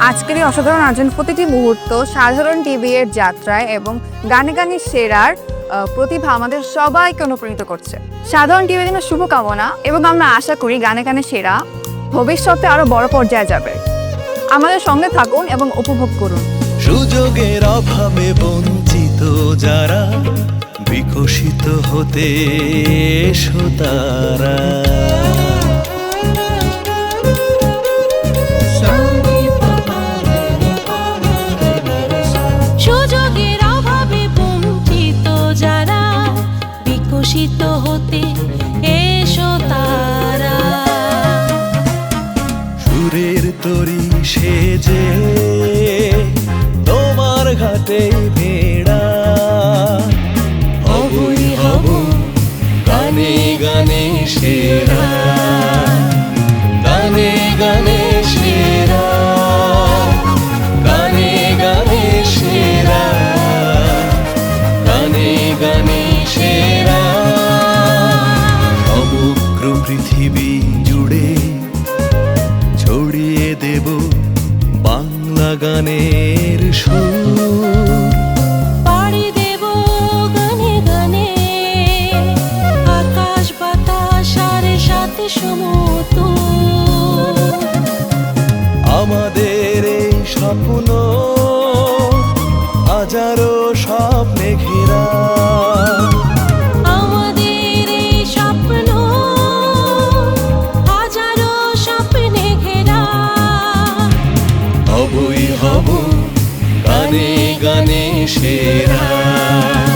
আজকের এই অসাধারণ আয়োজন প্রতিটি মুহূর্ত সাধারণ টিভি এর যাত্রায় এবং গানে গানে সেরার প্রতিভা আমাদের সবাইকে অনুপ্রাণিত করছে। সাধারণ টিভির জন্য শুভকামনা এবং আমরা আশা করি গানে গানে সেরা ভবিষ্যতে আরও বড় পর্যায়ে যাবে। আমাদের সঙ্গে থাকুন এবং উপভোগ করুন। সুযোগের অভাবে বঞ্চিত যারা, বিকশিত হতে এসো তারা। বিকশিত হতে এসো তারা। সুরের তরি সেজে তোমার ঘাটে ভেড়া। হবই হব গানে গানে সেরা। গানে গানে বাংলা গানের সুর। পাড়ি দেব গানে গানে। আকাশ বাতাস আর সাথে সমুদ্র। আমাদের এই স্বপ্ন হাজারো স্বপ্নে ঘেরা। হবই হব গানে গানে সেরা